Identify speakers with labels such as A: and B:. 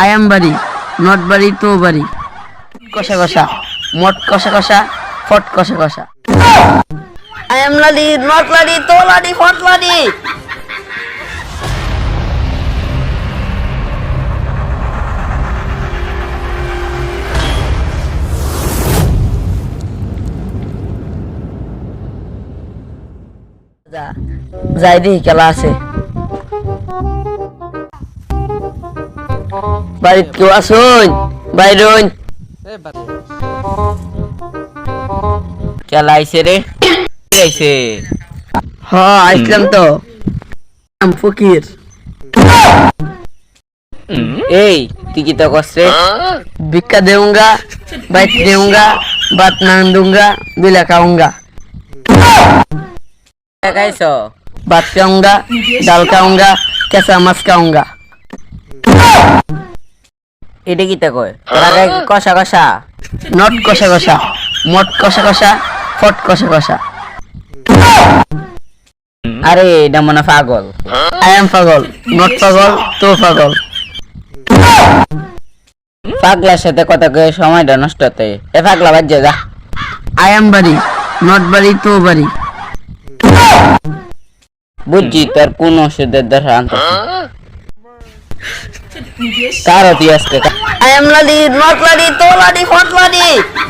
A: I am বাড়ি, not বাড়ি, তো বাড়ি। কষা কষা, মট কষা কষা, ফট কষা কষা। I am lady, not lady, তো লাডি, ফট লাডি। যাই দেখি, খেলা আছে। balik ke asun. bye
B: dun kalah isi deh. Kalah
A: Ais. ha islam hmm. to
B: am fukir. Hey, tiki toko
A: se, bika deunga, bait deunga, bat nang dunga, bila
B: kaunga.
A: Guys, so, bat kaunga, dal kesa mas.
B: এটা কি তা কয় কষা কষা?
A: Not কষা কষা। মট কষা কষা ফট কষা কষা।
B: আরে এটা মনে পাগল।
A: আই এম পাগল নট পাগল তো পাগল।
B: পাগলার সাথে কথা কয়ে সময়টা নষ্ট হতে। এ পাগলা বাদ যা
A: আই এম বাড়ি নট বাড়ি তো বাড়ি।
B: বুঝছি তোর কোন ওষুধের দরকার તારો ઇતિહાસ
A: કે એમ લડી નોટ લડી તો લડી હોટ લડી